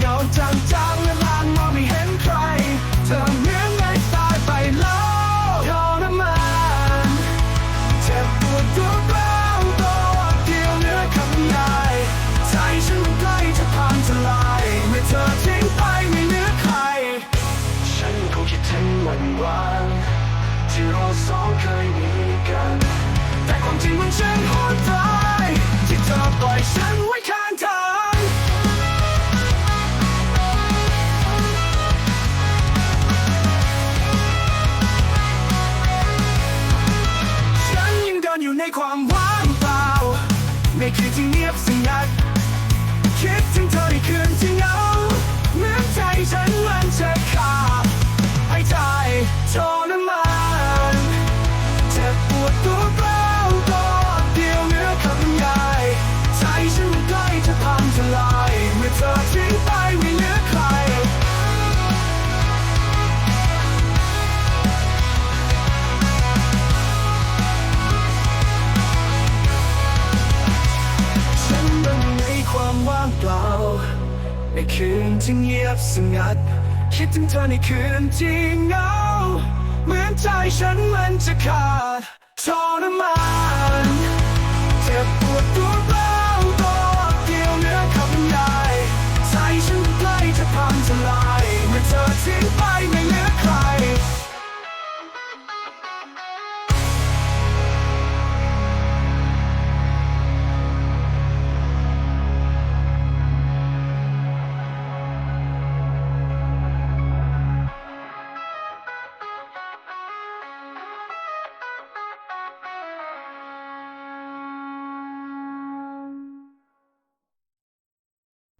เงาจางๆและลางมองไม่เห็นใคร เธอเหมือนไม่ตายไปแล้วทรมานเจ็บปวดตัเปล่าตัวเดียวเหลือคำยายใจฉันใกล้จะพังทลายเมื่อเธอทิ้ไปไม่เหลือใคร ฉันคงคิดถึงวันวานที่เราสองเคยมีกัน แต่ความจริงมันเช่างโห คืนที่เงียบสงัด คิดถึงเธอในคืนที่างเปล่า ในคืนที่เงียบสงัด คิดถึงเธอในคืนที่เหงา เหมือนใจฉันมันจะขาดทรมาน